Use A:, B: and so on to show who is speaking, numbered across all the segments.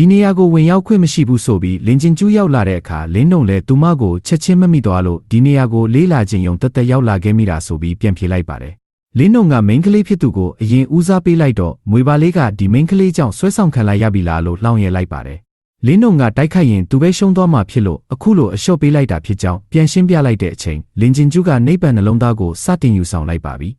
A: ဒီနေရာကိုဝင်ရောက်ခွင့်မရှိဘူးဆိုပြီးလင်ချင်းကျူးရောက်လာတဲ့အခါလင်းနှုံလည်းသူမကိုချက်ချင်းမမိသွားလို့ဒီနေရာကိုလေးလာခြင်းယုံတက်တက်ရောက်လာခဲ့မိတာဆိုပြီးပြန်ဖြေလိုက်ပါတယ်လင်းနှုံကမိန်းကလေးဖြစ်သူကိုအရင်ဦးစားပေးလိုက်တော့မွေပါလေးကဒီမိန်းကလေးကြောင့်ဆွဲဆောင်ခံလိုက်ရပြီလားလို့လှောင်ရဲလိုက်ပါတယ်လင်းနှုံကတိုက်ခိုက်ရင်သူပဲရှုံးသွားမှာဖြစ်လို့အခုလိုအလျှော့ပေးလိုက်တာဖြစ်ကြောင်းပြန်ရှင်းပြလိုက်တဲ့အချိန်လင်ချင်းကျူးကနိဗ္ဗာန်နှလုံးသားကိုစတင်ယူဆောင်လိုက်ပါပြီ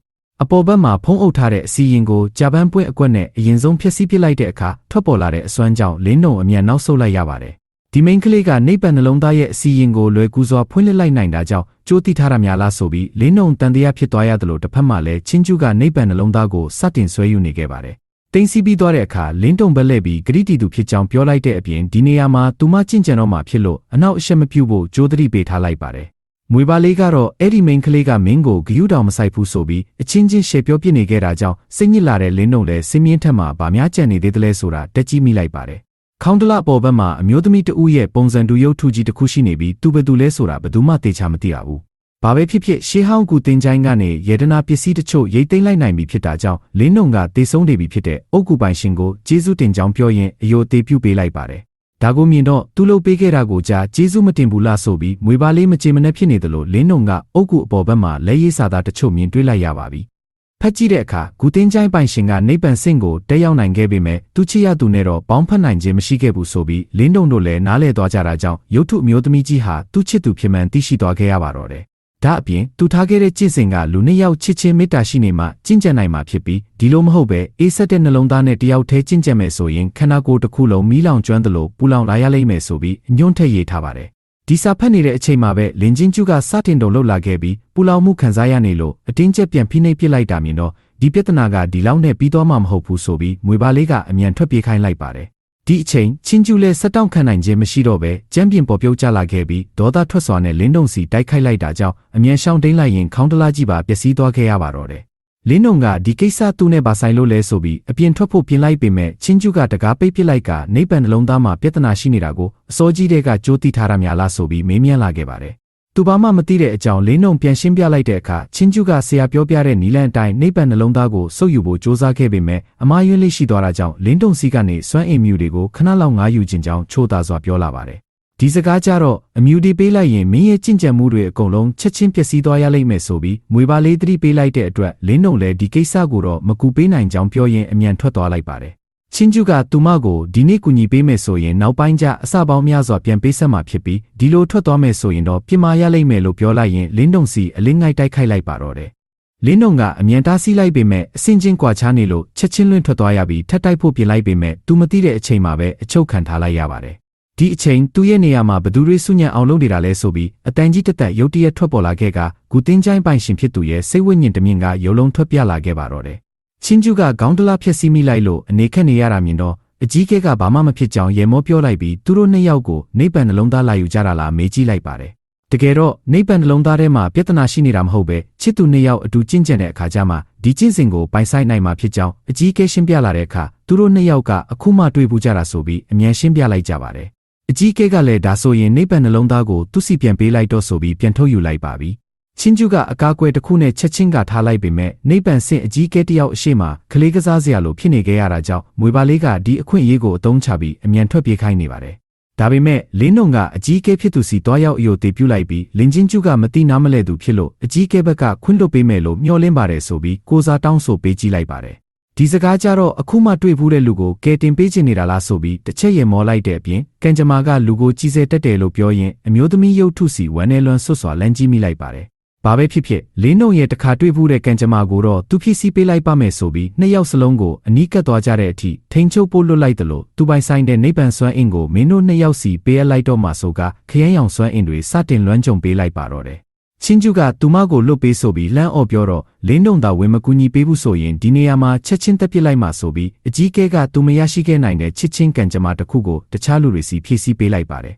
A: အပေါ်ဘက်မှာဖုံးအုပ်ထားတဲ့အစီရင်ကိုဂျပန်ပွင့်အကွက်နဲ့အရင်ဆုံးဖျက်ဆီးပစ်လိုက်တဲ့အခါထွက်ပေါ်လာတဲ့အစွမ်းကြောင့်လင်းနှုံအမြန်နောက်ဆုတ်လိုက်ရပါတယ်ဒီမိန်းကလေးကနိဗ္ဗာန်နှလုံးသားရဲ့အစီရင်ကိုလွယ်ကူစွာဖွင့်လှစ်လိုက်နိုင်တာကြောင့်ကြိုးတိထားရများလားဆိုပြီးလင်းနှုံတန်တရားဖြစ်သွားရသလိုတစ်ဖက်မှာလည်းချင်းကျူးကနိဗ္ဗာန်နှလုံးသားကိုစတင်ဆွဲယူနေခဲ့ပါတယ်တင်းစီပြီးသွားတဲ့အခါလင်းတုံဘက်လှည့်ပြီးဂရိတီသူဖြစ်ကြောင်းပြောလိုက်တဲ့အပြင်ဒီနေရာမှာသူမကျင့်ကြံတော့မှဖြစ်လို့အနောက်အရှက်မပြုတ်ဖို့ကြိုးသတိပေးထားလိုက်ပါတယ် မွေပါလေးကတော့အဲ့ဒီမိန်းကလေးကမင်းကိုဂယုတောင်မဆိုင်ဘူးဆိုပြီးအချင်းချင်းရှယ်ပြောပြနေခဲ့တာကြောင့်စိတ်ညစ်လာတဲ့လင်းနှုံလည်းစင်းမြင့်ထက်မှဗာများကြံနေသေးတယ်လဲဆိုတာတက်ကြည့်မိလိုက်ပါတယ်။ခေါင်းတလပေါ်ဘက်မှာအမျိုးသမီးတဦးရဲ့ပုံစံတူရုပ်ထုကြီးတစ်ခုရှိနေပြီးသူဘယ်သူလဲဆိုတာဘယ်သူမှသေချာမသိရဘူး။ဘာပဲဖြစ်ဖြစ်ရှေးဟောင်းကူတင်ချိုင်းကနေယေဒနာပစ္စည်းတချို့ရိတ်သိမ်းလိုက်နိုင်ပြီဖြစ်တာကြောင့်လင်းနှုံကတေဆုံးနေပြီဖြစ်တဲ့အုတ်ကူပိုင်ရှင်ကိုကျေးဇူးတင်ကြောင်းပြောရင်းအယိုသေးပြုပေးလိုက်ပါတယ် ဒါကိုမြင်တော့သူ့လုပ်ပေးခဲ့တာကိုကြားကျေးဇူးမတင်ဘူးလားဆိုပြီးမွေပါလေးမချေမနှက်ဖြစ်နေသလိုလင်းနှုံကအုတ်ကူအပေါ်ဘက်မှာလက်ရည်စာသားတချို့မြင်တွေ့လိုက်ရပါပြီ။ဖက်ကြည့်တဲ့အခါဂူတင်းချိုင်းပိုင်ရှင်ကနိဗ္ဗာန်ဆင့်ကိုတက်ရောက်နိုင်ခဲ့ပေမဲ့သူချစ်ရသူနဲ့တော့ပေါင်းဖက်နိုင်ခြင်းမရှိခဲ့ဘူးဆိုပြီးလင်းနှုံတို့လည်းနားလဲသွားကြတာကြောင့်ရုတ်ထုအမျိုးသမီးကြီးဟာသူ့ချစ်သူဖြစ်မှန်သိရှိသွားခဲ့ရပါတော့တယ်။ ဒါအပြင်သူထားခဲ့တဲ့ကျင့်စဉ်ကလူနှစ်ယောက်ချစ်ချင်းမေတ္တာရှိနေမှကျင့်ကြံနိုင်မှာဖြစ်ပြီးဒီလိုမဟုတ်ပဲအေးဆက်တဲ့နှလုံးသားနဲ့တယောက်တည်းကျင့်ကြံမယ်ဆိုရင်ခန္ဓာကိုယ်တစ်ခုလုံးမီးလောင်ကျွမ်းသလိုပူလောင်လာရလိမ့်မယ်ဆိုပြီးအညွန့်ထက်ရေးထားပါတယ်။ဒီစာဖတ်နေတဲ့အချိန်မှာပဲလင်ချင်းကျူးကစတင်တုံလှုပ်လာခဲ့ပြီးပူလောင်မှုခံစားရနေလို့အတင်းကျပ်ပြန်ဖိနှိပ်ပစ်လိုက်တာမြင်တော့ဒီပြဿနာကဒီလောက်နဲ့ပြီးသွားမှာမဟုတ်ဘူးဆိုပြီးမွေပါလေးကအမြန်ထွက်ပြေးခိုင်းလိုက်ပါတယ်။ ဒီအချိန်ချင်းကျူးလဲဆက်တောင့်ခံနိုင်ခြင်းမရှိတော့ပဲကျမ်းပြင်ပေါ်ပြုတ်ကျလာခဲ့ပြီးဒေါသထွက်စွာနဲ့လင်းတုံစီတိုက်ခိုက်လိုက်တာကြောင့်အမြန်ရှောင်တိန်လိုက်ရင်ခေါင်းတလားကြီးပါပျက်စီးသွားခဲ့ရပါတော့တယ်။လင်းတုံကဒီကိစ္စသူ့နဲ့ပါဆိုင်လို့လဲဆိုပြီးအပြင်ထွက်ဖို့ပြင်လိုက်ပေမဲ့ချင်းကျူးကတကားပိတ်ပစ်လိုက်ကနိဗ္ဗာန်နှလုံးသားမှာပြဿနာရှိနေတာကိုအစောကြီးတဲ့ကကြိုးတိထားရများလားဆိုပြီးမေးမြန်းလာခဲ့ပါတယ်။ သူဘာမှမသိတဲ့အကြောင်းလင်းနှုံပြန်ရှင်းပြလိုက်တဲ့အခါချင်းကျူးကဆရာပြောပြတဲ့နီလန်အတိုင်းနိဗ္ဗာန်နှလုံးသားကိုစုပ်ယူဖို့စ조사ခဲ့ပေမဲ့အမားယွင်းလေးရှိသွားတာကြောင့်လင်းတုံစီကနေစွမ်းအင်မြူတွေကိုခဏလောက်ငားယူခြင်းကြောင့်ချိုးသားစွာပြောလာပါတယ်။ဒီစကားကြတော့အမြူဒီပေးလိုက်ရင်မင်းရဲ့ကြင့်ကြံမှုတွေအကုန်လုံးချက်ချင်းပျက်စီးသွားရလိမ့်မယ်ဆိုပြီးမွေပါလေးသတိပေးလိုက်တဲ့အတွက်လင်းနှုံလည်းဒီကိစ္စကိုတော့မကူပေးနိုင်ကြောင်းပြောရင်းအမြန်ထွက်သွားလိုက်ပါတယ်။ ချင်းကျူကသူမကိုဒီနေ့ကူညီပေးမယ်ဆိုရင်နောက်ပိုင်းကျအစပေါင်းများစွာပြန်ပေးဆက်မှာဖြစ်ပြီးဒီလိုထွက်သွားမယ်ဆိုရင်တော့ပြစ်မှားရလိမ့်မယ်လို့ပြောလိုက်ရင်လင်းတုံစီအလင်းငိုက်တိုက်ခိုက်လိုက်ပါတော့တယ်။လင်းတုံကအမြန်တားဆီးလိုက်ပေမဲ့အစင်ချင်းကွာခြားနေလို့ချက်ချင်းလွင့်ထွက်သွားရပြီးထပ်တိုက်ဖို့ပြင်လိုက်ပေမဲ့သူမသိတဲ့အချိန်မှာပဲအချုပ်ခံထားလိုက်ရပါတယ်။ဒီအချိန်သူ့ရဲ့နေရာမှာဘသူတွေစုညံအောင်လုပ်နေတာလဲဆိုပြီးအတန်ကြီးတက်တက်ရုတ်တရက်ထွက်ပေါ်လာခဲ့ကဂူတင်းချိုင်းပိုင်ရှင်ဖြစ်သူရဲ့စိတ်ဝိညာဉ်တမြင့်ကရုံလုံးထွက်ပြလာခဲ့ပါတော့တယ်။ ချင်းကျူကခေါင်းတလားဖြက်စီးမိလိုက်လို့အနေခက်နေရတာမြင်တော့အကြီးကဲကဘာမှမဖြစ်ကြောင်းရေမောပြောလိုက်ပြီးသူတို့နှစ်ယောက်ကိုနိဗ္ဗာန်နှလုံးသားလာယူကြတာလားမေးကြည့်လိုက်ပါတယ်။တကယ်တော့နိဗ္ဗာန်နှလုံးသားထဲမှာပြဿနာရှိနေတာမဟုတ်ပဲချစ်သူနှစ်ယောက်အတူကျင့်ကြံတဲ့အခါကျမှဒီကျင့်စဉ်ကိုပိုင်ဆိုင်နိုင်မှာဖြစ်ကြောင်းအကြီးကဲရှင်းပြလာတဲ့အခါသူတို့နှစ်ယောက်ကအခုမှတွေ့ဘူးကြတာဆိုပြီးအမြန်ရှင်းပြလိုက်ကြပါတယ်။အကြီးကဲကလည်းဒါဆိုရင်နိဗ္ဗာန်နှလုံးသားကိုသူ့စီပြန်ပေးလိုက်တော့ဆိုပြီးပြန်ထုတ်ယူလိုက်ပါပြီ။ ချင်းကျူကအကားကွယ်တစ်ခုနဲ့ချက်ချင်းကထားလိုက်ပေမဲ့နိဗ္ဗာန်ဆင့်အကြီးကဲတယောက်အရှိမကလေးကစားစရာလိုဖြစ်နေခဲ့ရတာကြောင့်မွေပါလေးကဒီအခွင့်အရေးကိုအသုံးချပြီးအမြန်ထွက်ပြေးခိုင်းနေပါတယ်။ဒါပေမဲ့လင်းနှုံကအကြီးကဲဖြစ်သူစီတွားရောက်အယိုတေပြုလိုက်ပြီးလင်ချင်းကျူကမတိနားမလဲသူဖြစ်လို့အကြီးကဲဘက်ကခွင့်လွတ်ပေးမယ်လို့မျှော်လင့်ပါတယ်ဆိုပြီးကိုစားတောင်းဆိုပေးကြည့်လိုက်ပါတယ်။ဒီစကားကြတော့အခုမှတွေ့ဘူးတဲ့လူကိုကဲတင်ပေးချင်နေတာလားဆိုပြီးတစ်ချက်ရမောလိုက်တဲ့အပြင်ကံကြမ္မာကလူကိုကြီးစဲတက်တယ်လို့ပြောရင်အမျိုးသမီးရုပ်ထုစီဝမ်းနေလွန်ဆွတ်စွာလမ်းကြီးမိလိုက်ပါတယ်။ ဘာပဲဖြစ်ဖြစ်လင်းနှုံရဲ့တခါတွေ့ဘူးတဲ့ကံကြမ္မာကိုတော့သူဖြစ်စီပေးလိုက်ပါမယ်ဆိုပြီးနှစ်ယောက်စလုံးကိုအနီးကပ်သွားကြတဲ့အထိထိန်ချုပ်ပို့လွတ်လိုက်တယ်လို့သူပိုင်ဆိုင်တဲ့နိဗ္ဗာန်စွမ်းအင်ကိုမင်းတို့နှစ်ယောက်စီပေးအပ်လိုက်တော့မှဆိုကခရမ်းရောင်စွမ်းအင်တွေစတင်လွှမ်းကြုံပေးလိုက်ပါတော့တယ်။ချင်းကျူကသူမကိုလွတ်ပေးဆိုပြီးလှမ်းအော်ပြောတော့လင်းနှုံသာဝင်မကူညီပေးဘူးဆိုရင်ဒီနေရာမှာချက်ချင်းတက်ပစ်လိုက်မှဆိုပြီးအကြီးကဲကသူမရရှိခဲ့နိုင်တဲ့ချစ်ချင်းကံကြမ္မာတစ်ခုကိုတခြားလူတွေစီဖြည့်ဆည်းပေးလိုက်ပါတယ်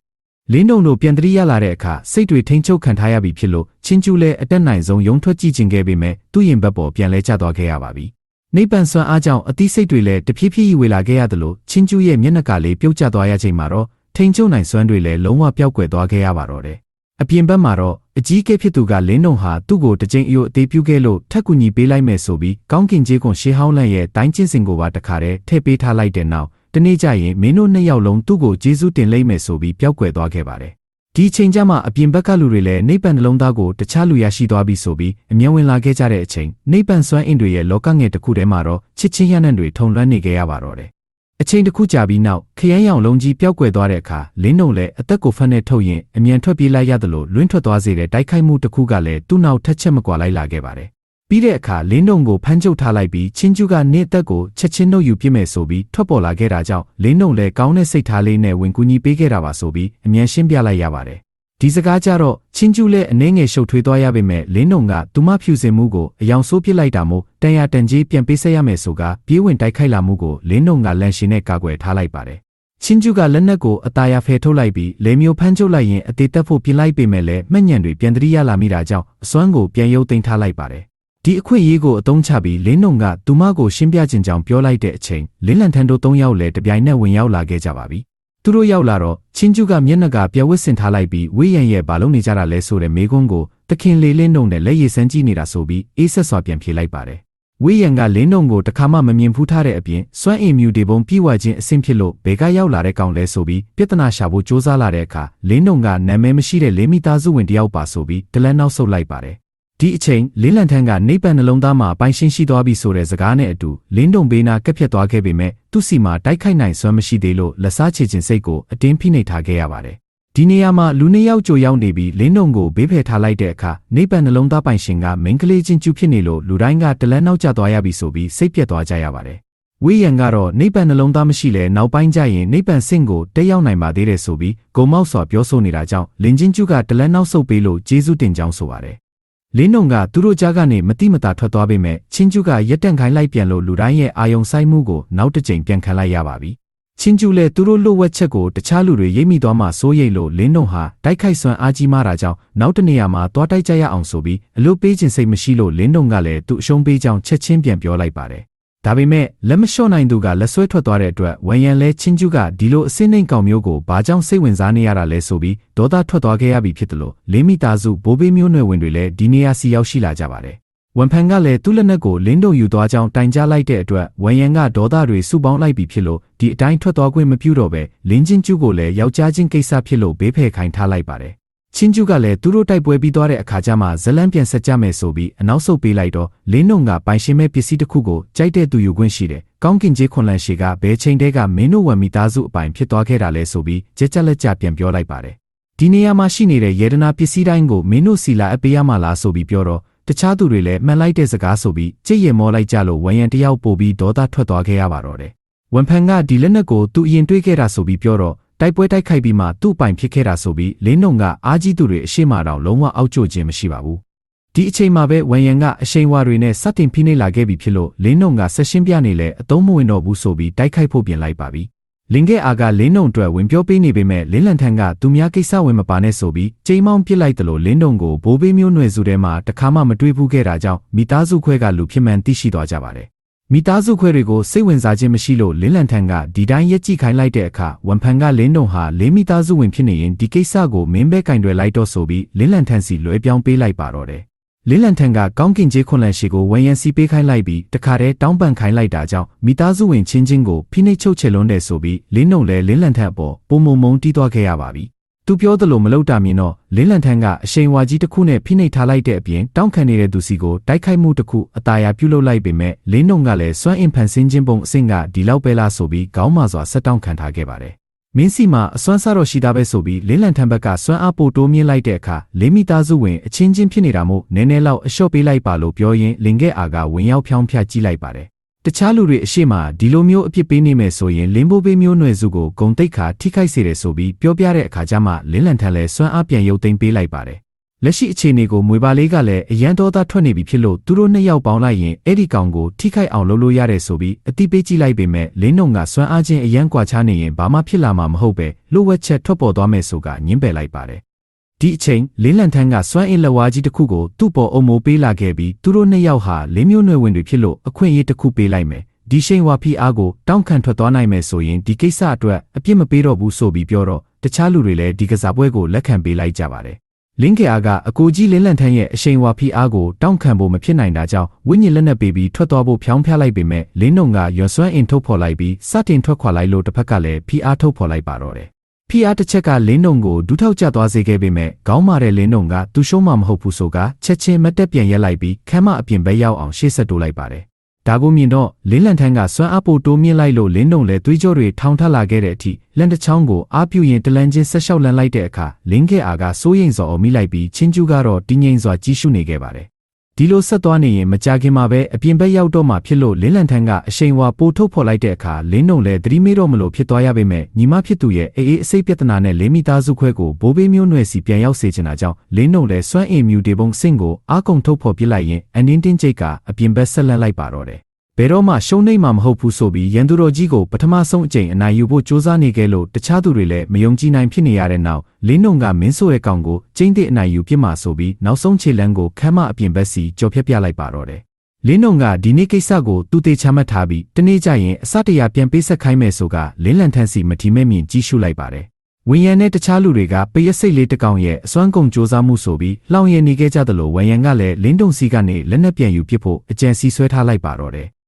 A: လင်းတုံတို့ပြန်တရိရလာတဲ့အခါစိတ်တွေထိန်ချုပ်ခံထားရပြီဖြစ်လို့ချင်းကျူးလဲအတက်နိုင်ဆုံးရုံထွက်ကြည့်ခြင်းခဲ့ပေမဲ့သူ့ရင်ဘက်ပေါ်ပြန်လဲကျသွားခဲ့ရပါပြီ။နိဗ္ဗာန်စွမ်းအားကြောင့်အသီးစိတ်တွေလည်းတဖြည်းဖြည်းဝေလာခဲ့ရသလိုချင်းကျူးရဲ့မျက်နှာကလေးပြုတ်ကျသွားရချိန်မှာတော့ထိန်ချုပ်နိုင်စွမ်းတွေလည်းလုံးဝပျောက်ကွယ်သွားခဲ့ရပါတော့တယ်။အပြင်ဘက်မှာတော့အကြီးကဲဖြစ်သူကလင်းတုံဟာသူ့ကိုတကြိမ်အယိုအသေးပြုခဲ့လို့ထက်ကူညီပေးလိုက်မယ်ဆိုပြီးကောင်းကင်ကြီးကွန်ရှေးဟောင်းလန့်ရဲ့တိုင်းကျင့်စဉ်ကိုပါတခါတည်းထည့်ပေးထားလိုက်တဲ့နောက် တနေ့ကျရင်မင်းတို့နှစ်ယောက်လုံးသူ့ကိုကျေးဇူးတင်လိမ့်မယ်ဆိုပြီးပျောက်ကွယ်သွားခဲ့ပါတယ်။ဒီအချိန်ကျမှအပြင်ဘက်ကလူတွေလည်းနိဗ္ဗာန်နှလုံးသားကိုတခြားလူရရှိသွားပြီဆိုပြီးအမြဲဝင်လာခဲ့ကြတဲ့အချိန်နိဗ္ဗာန်စွမ်းအင်တွေရဲ့လောကငယ်တစ်ခုထဲမှာတော့ချစ်ချင်းရနှံ့တွေထုံလွှမ်းနေခဲ့ရပါတော့တယ်။အချိန်တစ်ခုကြာပြီးနောက်ခရမ်းရောင်လုံးကြီးပျောက်ကွယ်သွားတဲ့အခါလင်းနှုံလည်းအသက်ကိုဖက်နဲ့ထုတ်ရင်အမြန်ထွက်ပြေးလိုက်ရသလိုလွင့်ထွက်သွားစေတဲ့တိုက်ခိုက်မှုတစ်ခုကလည်းသူ့နောက်ထက်ချက်မကွာလိုက်လာခဲ့ပါတယ်။ ပြီးတဲ့အခါလင်းနှုံကိုဖမ်းချုပ်ထားလိုက်ပြီးချင်းကျူးကနေ့အသက်ကိုချက်ချင်းနှုတ်ယူပြစ်မယ်ဆိုပြီးထွက်ပေါ်လာခဲ့တာကြောင့်လင်းနှုံလည်းကောင်းတဲ့စိတ်ထားလေးနဲ့ဝင်ကူညီပေးခဲ့တာပါဆိုပြီးအမြန်ရှင်းပြလိုက်ရပါတယ်။ဒီစကားကြတော့ချင်းကျူးလည်းအနှဲငယ်ရှုပ်ထွေးသွားရပေမဲ့လင်းနှုံကသူမဖြူစင်မှုကိုအယောင်ဆိုးပစ်လိုက်တာမို့တန်ရတန်ကြီးပြန်ပေးဆက်ရမယ်ဆိုကပြေးဝင်တိုက်ခိုက်လာမှုကိုလင်းနှုံကလန်ရှင်နဲ့ကာကွယ်ထားလိုက်ပါတယ်။ချင်းကျူးကလက်နက်ကိုအตาရဖယ်ထုတ်လိုက်ပြီးလေမျိုးဖမ်းချုပ်လိုက်ရင်အသေးသက်ဖို့ပြင်လိုက်ပေမဲ့လည်းမှတ်ညံတွေပြန်တရိရလာမိတာကြောင့်အစွမ်းကိုပြန်ရုပ်သိမ်းထားလိုက်ပါတယ်။ ဒီအခွင့်အရေးကိုအသုံးချပြီးလင်းနှုံကသူမကိုရှင်းပြခြင်းကြောင့်ပြောလိုက်တဲ့အချိန်လင်းလန်ထန်တို့၃ယောက်လည်းတပြိုင်နက်ဝင်ရောက်လာခဲ့ကြပါပြီ။သူတို့ရောက်လာတော့ချင်းကျူးကမျက်နှာကပြဝစ်စင်ထားလိုက်ပြီးဝေးရန်ရဲ့ဘာလို့နေကြတာလဲဆိုတဲ့မေးခွန်းကိုတခင်လေလင်းနှုံနဲ့လက်ရည်စမ်းကြည့်နေတာဆိုပြီးအေးဆက်စွာပြန်ဖြေလိုက်ပါတယ်။ဝေးရန်ကလင်းနှုံကိုတခါမှမမြင်ဖူးထားတဲ့အပြင်စွမ်းအင်မြူဒီပုံပြည့်ဝခြင်းအဆင့်ဖြစ်လို့ဘဲကရောက်လာတဲ့ကောင်လဲဆိုပြီးပြဿနာရှာဖို့စ조사လာတဲ့အခါလင်းနှုံကနာမည်မရှိတဲ့လေးမိသားစုဝင်တယောက်ပါဆိုပြီးတလန်းနောက်ဆုတ်လိုက်ပါတယ်။ ဒီအချိန်လင်းလန်ထန်းကနေပန်နှလုံးသားမှာပိုင်ရှင်းရှိသွားပြီဆိုတဲ့စကားနဲ့အတူလင်းတုံဘေးနာကက်ဖြတ်သွားခဲ့ပေမဲ့သူ့စီမှာတိုက်ခိုက်နိုင်စွမ်းမရှိသေးလို့လက်စားချေခြင်းစိတ်ကိုအတင်းဖိနှိပ်ထားခဲ့ရပါတယ်။ဒီနေရာမှာလူနှစ်ယောက်ကြိုရောက်နေပြီးလင်းတုံကိုဘေးဖယ်ထားလိုက်တဲ့အခါနေပန်နှလုံးသားပိုင်ရှင်ကမင်းကလေးချင်းကျူးဖြစ်နေလို့လူတိုင်းကတလန်းနောက်ကျသွားရပြီဆိုပြီးစိတ်ပြက်သွားကြရပါတယ်။ဝေးရန်ကတော့နိဗ္ဗာန်နှလုံးသားမရှိလဲနောက်ပိုင်းကျရင်နိဗ္ဗာန်ဆင့်ကိုတက်ရောက်နိုင်ပါသေးတယ်ဆိုပြီးဂုံမောက်စွာပြောဆိုနေတာကြောင့်လင်ချင်းကျူးကတလန်းနောက်ဆုတ်ပေးလို့ကျေးဇူးတင်ကြောင်းဆိုပါတယ် လင်းနုံကသူတို့ကြားကနေမတိမတာထွက်သွားပေမဲ့ချင်းကျူးကရက်တန့်ခိုင်းလိုက်ပြန်လို့လူတိုင်းရဲ့အာယုံဆိုင်မှုကိုနောက်တစ်ကြိမ်ပြန်ခံလိုက်ရပါပြီ။ချင်းကျူးလည်းသူတို့လှုပ်ဝက်ချက်ကိုတခြားလူတွေရိပ်မိသွားမှစိုးရိမ်လို့လင်းနုံဟာတိုက်ခိုက်စွမ်းအားကြီးမားတာကြောင့်နောက်တနေရာမှာသွားတိုက်ကြရအောင်ဆိုပြီးအလို့ပေးခြင်းစိတ်မရှိလို့လင်းနုံကလည်းသူ့အရှုံးပေးကြောင်းချက်ချင်းပြန်ပြောလိုက်ပါတယ်။ ဒါပေမဲ့လက်မလျှော့နိုင်သူကလက်ဆွဲထွက်သွားတဲ့အတွက်ဝမ်ယန်လဲချင်းကျူးကဒီလိုအစင်းနှိမ်ကောင်မျိုးကိုဘာကြောင့်စိတ်ဝင်စားနေရတာလဲဆိုပြီးဒေါသထွက်သွားခဲ့ရပြီဖြစ်တယ်လို့လေးမိသားစုဘိုးဘေးမျိုးနွယ်ဝင်တွေလည်းဒီနေရာစီရောက်ရှိလာကြပါတယ်။ဝန်ဖန်ကလည်းသူ့လက်နက်ကိုလင်းတုံယူသွားကြောင်းတိုင်ကြားလိုက်တဲ့အတွက်ဝမ်ယန်ကဒေါသတွေစုပေါင်းလိုက်ပြီဖြစ်လို့ဒီအတိုင်းထွက်သွားခွင့်မပြုတော့ပဲလင်းချင်းကျူးကိုလည်းယောက်ျားချင်းကိစ္စဖြစ်လို့ဘေးဖယ်ခိုင်းထားလိုက်ပါတယ် ချင်းကျူးကလည်းသူတို့တိုက်ပွဲပြီးသွားတဲ့အခါကျမှဇလန်းပြန်ဆက်ကြမယ်ဆိုပြီးအနောက်ဆုတ်ပေးလိုက်တော့လင်းနုံကပိုင်ရှင်မဲ့ပစ္စည်းတစ်ခုကိုကြိုက်တဲ့သူယူခွင့်ရှိတယ်။ကောင်းကင်ကြီးခွန်လန်ရှီကဘဲချိန်တဲကမင်းတို့ဝံမိသားစုအပိုင်ဖြစ်သွားခဲ့တာလဲဆိုပြီးကြက်ကြက်လက်ကြပြန်ပြောလိုက်ပါတယ်။ဒီနေရာမှာရှိနေတဲ့ယေဒနာပစ္စည်းတိုင်းကိုမင်းတို့စီလာအပေးရမှာလားဆိုပြီးပြောတော့တခြားသူတွေလည်းမှန်လိုက်တဲ့စကားဆိုပြီးကြိတ်ရမောလိုက်ကြလို့ဝံရံတယောက်ပို့ပြီးဒေါသထွက်သွားခဲ့ရပါတော့တယ်။ဝန်ဖန်ကဒီလက်နက်ကိုသူအရင်တွေးခဲ့တာဆိုပြီးပြောတော့ တိုက်ပွဲတိုက်ခိုက်ပြီးမှသူ့ပိုင်ဖြစ်ခဲ့တာဆိုပြီးလင်းနုံကအာကြီးသူတွေအရှိမတောင်လုံးဝအောက်ကျခြင်းမရှိပါဘူးဒီအချိန်မှာပဲဝမ်ယန်ကအရှိန်ဝါတွေနဲ့စတင်ဖိနှိပ်လာခဲ့ပြီဖြစ်လို့လင်းနုံကဆက်ရှင်းပြနေလဲအသုံးမဝင်တော့ဘူးဆိုပြီးတိုက်ခိုက်ဖို့ပြင်လိုက်ပါပြီလင်ကဲအားကလင်းနုံအတွက်ဝင်ပြောပေးနေပေမဲ့လင်းလန်ထန်ကသူများကိစ္စဝင်မပါနဲ့ဆိုပြီးချိန်မောင်းပစ်လိုက်တယ်လို့လင်းနုံကိုဘိုးဘေးမျိုးနွယ်စုထဲမှာတခါမှမတွေ့ဘူးခဲ့တာကြောင့်မိသားစုခွဲကလူဖြစ်မှန်သိရှိသွားကြပါတယ် မိသားစုခွဲတွေကိုစိတ်ဝင်စားခြင်းမရှိလို့လင်းလန်ထန်ကဒီတိုင်းရက်ကြည့်ခိုင်းလိုက်တဲ့အခါဝန်ဖန်ကလင်းတုံဟာလေးမိသားစုဝင်ဖြစ်နေရင်ဒီကိစ္စကိုမင်းပဲကင်တွယ်လိုက်တော့ဆိုပြီးလင်းလန်ထန်စီလွဲပြောင်းပေးလိုက်ပါတော့တယ်။လင်းလန်ထန်ကကောင်းကင်ကျေးခွန်လန်ရှိကိုဝန်ရန်စီပေးခိုင်းလိုက်ပြီးတခါတည်းတောင်းပန်ခိုင်းလိုက်တာကြောင့်မိသားစုဝင်ချင်းချင်းကိုဖိနှိပ်ချုပ်ချယ်လွန်းတယ်ဆိုပြီးလင်းနှုံလည်းလင်းလန်ထန်အပေါ်ပုံမုံမုံတီးသွားခဲ့ရပါပြီ။ သူပြောသလိုမလုပ်တာမြင်တော့လင်းလန်ထန်းကအရှိန်ဝါကြီးတစ်ခုနဲ့ဖိနှိပ်ထားလိုက်တဲ့အပြင်တောင်းခံနေတဲ့သူစီကိုတိုက်ခိုက်မှုတစ်ခုအตาရပြုလုပ်လိုက်ပေမဲ့လင်းနှုံကလည်းစွမ်းအင်ဖန်ဆင်းခြင်းပုံအဆင့်ကဒီလောက်ပဲလားဆိုပြီးခေါင်းမာစွာဆက်တောင်းခံထားခဲ့ပါတယ်။မင်းစီမှာအစွမ်းစားတော့ရှိတာပဲဆိုပြီးလင်းလန်ထန်းဘက်ကစွမ်းအားပိုတိုးမြင့်လိုက်တဲ့အခါလေးမိသားစုဝင်အချင်းချင်းဖြစ်နေတာမို့နည်းနည်းလောက်အလျှော့ပေးလိုက်ပါလို့ပြောရင်းလင်ခဲ့အာကဝင်ရောက်ဖြောင်းဖြကြည့်လိုက်ပါတယ် တခြားလူတွေအရှိမဒီလိုမျိုးအဖြစ်ပေးနေမယ်ဆိုရင်လင်းဘိုးဘေးမျိုးနွယ်စုကိုဂုံတိတ်ခါထိခိုက်စေတယ်ဆိုပြီးပြောပြတဲ့အခါကျမှလင်းလန်ထန်လဲစွမ်းအားပြန်ရုပ်သိမ်းပေးလိုက်ပါတယ်။လက်ရှိအခြေအနေကိုမွေပါလေးကလည်းအရန်တော်သားထွက်နေပြီဖြစ်လို့သူတို့နှစ်ယောက်ပေါင်းလိုက်ရင်အဲ့ဒီကောင်ကိုထိခိုက်အောင်လုပ်လို့ရတယ်ဆိုပြီးအတိပေးကြည့်လိုက်ပေမဲ့လင်းနှုံကစွမ်းအားချင်းအရန်ကွာခြားနေရင်ဘာမှဖြစ်လာမှာမဟုတ်ပဲလိုဝက်ချက်ထွက်ပေါ်သွားမယ်ဆိုကညင်းပယ်လိုက်ပါတယ် ဒီအချိန်လင်းလန်ထန်းကစွမ်းအင်လက်ဝါးကြီးတစ်ခုကိုသူ့ပေါ်အုံမိုးပေးလာခဲ့ပြီးသူတို့နှစ်ယောက်ဟာလင်းမျိုးနွယ်ဝင်တွေဖြစ်လို့အခွင့်အရေးတစ်ခုပေးလိုက်မယ်ဒီရှိန်ဝါဖီအားကိုတောင်းခံထွက်သွားနိုင်မယ်ဆိုရင်ဒီကိစ္စအတွက်အပြစ်မပေးတော့ဘူးဆိုပြီးပြောတော့တခြားလူတွေလည်းဒီကစားပွဲကိုလက်ခံပေးလိုက်ကြပါတယ်လင်းကေအားကအကိုကြီးလင်းလန့်ထန်းရဲ့အရှိန်ဝါဖိအားကိုတောင့်ခံဖို့မဖြစ်နိုင်တာကြောင့်ဝိညာဉ်လက်နက်ပေးပြီးထွက်သွားဖို့ဖြောင်းဖျလိုက်ပေမဲ့လင်းနှုံကရွှစွမ်းအင်ထုတ်ဖော်လိုက်ပြီးစတင်ထွက်ခွာလိုက်လို့တစ်ဖက်ကလည်းဖိအားထုတ်ဖော်လိုက်ပါတော့တယ်။ ဖိအားတစ်ချက်ကလင်းနှုံကိုဒူးထောက်ကျသွားစေခဲ့ပေမဲ့ခေါင်းမာတဲ့လင်းနှုံကသူ့ရှုံးမှမဟုတ်ဘူးဆိုကချက်ချင်းမတက်ပြန်ရက်လိုက်ပြီးခမ်းမအပြင်ဘက်ရောက်အောင်ရှေ့ဆက်တိုးလိုက်ပါတယ်။ဒါကိုမြင်တော့လင်းလန့်ထန်းကစွမ်းအားပိုတိုးမြင့်လိုက်လို့လင်းနှုံလည်းသွေးကြောတွေထောင်ထလာခဲ့တဲ့အထိလန်တစ်ချောင်းကိုအားပြုရင်တလန်ချင်းဆက်လျှောက်လန်လိုက်တဲ့အခါလင်းခဲ့အားကစိုးရိမ်စွာအော်မိလိုက်ပြီးချင်းကျူးကတော့တင်းငိမ့်စွာကြီးရှုနေခဲ့ပါတယ်။ ဒီလိုဆက်သွားနေရင်မကြခင်မှာပဲအပြင်ဘက်ရောက်တော့မှဖြစ်လို့လင်းလန့်ထန်းကအရှိန်ဝါပိုထုတ်ဖော်လိုက်တဲ့အခါလင်းနှုံလည်းသတိမေးတော့မလို့ဖြစ်သွားရပေမဲ့ညီမဖြစ်သူရဲ့အေးအေးအစိတ်ပြဿနာနဲ့လေးမိသားစုခွဲကိုဘိုးဘေးမျိုးနွယ်စီပြန်ရောက်စေချင်တာကြောင့်လင်းနှုံလည်းစွမ်းအင်မြူတေပုံစင့်ကိုအားကုန်ထုတ်ဖော်ပစ်လိုက်ရင်အန်တင်းတင်းကျိတ်ကအပြင်ဘက်ဆက်လန့်လိုက်ပါတော့တယ်။ ဘယ်တော့မှရှုံးနိမ့်မှာမဟုတ်ဘူးဆိုပြီးရန်သူတော်ကြီးကိုပထမဆုံးအကြိမ်အနိုင်ယူဖို့ကြိုးစားနေခဲ့လို့တခြားသူတွေလည်းမယုံကြည်နိုင်ဖြစ်နေရတဲ့နောက်လင်းနှုံကမင်းဆိုရဲ့ကောင်ကိုကျင်းတဲ့အနိုင်ယူပြစ်မှာဆိုပြီးနောက်ဆုံးခြေလန်းကိုခမ်းမအပြင်ဘက်စီကြော်ဖြတ်ပြလိုက်ပါတော့တယ်။လင်းနှုံကဒီနေ့ကိစ္စကိုသူ့သေးချမှတ်ထားပြီးတနေ့ကျရင်အစတရာပြန်ပေးဆက်ခိုင်းမယ်ဆိုကလင်းလန်ထန်းစီမထီမဲ့မြင်ကြီးရှုလိုက်ပါတယ်။ဝင်းရံနဲ့တခြားလူတွေကပရက်စိတ်လေးတစ်ကောင်ရဲ့အစွမ်းကုန်စူးစမ်းမှုဆိုပြီးလောင်ရည်နေခဲ့ကြသလိုဝင်းရံကလည်းလင်းတုံစီကနေလက်နက်ပြန်ယူပစ်ဖို့အကြံစီဆွဲထားလိုက်ပါတော့တယ်။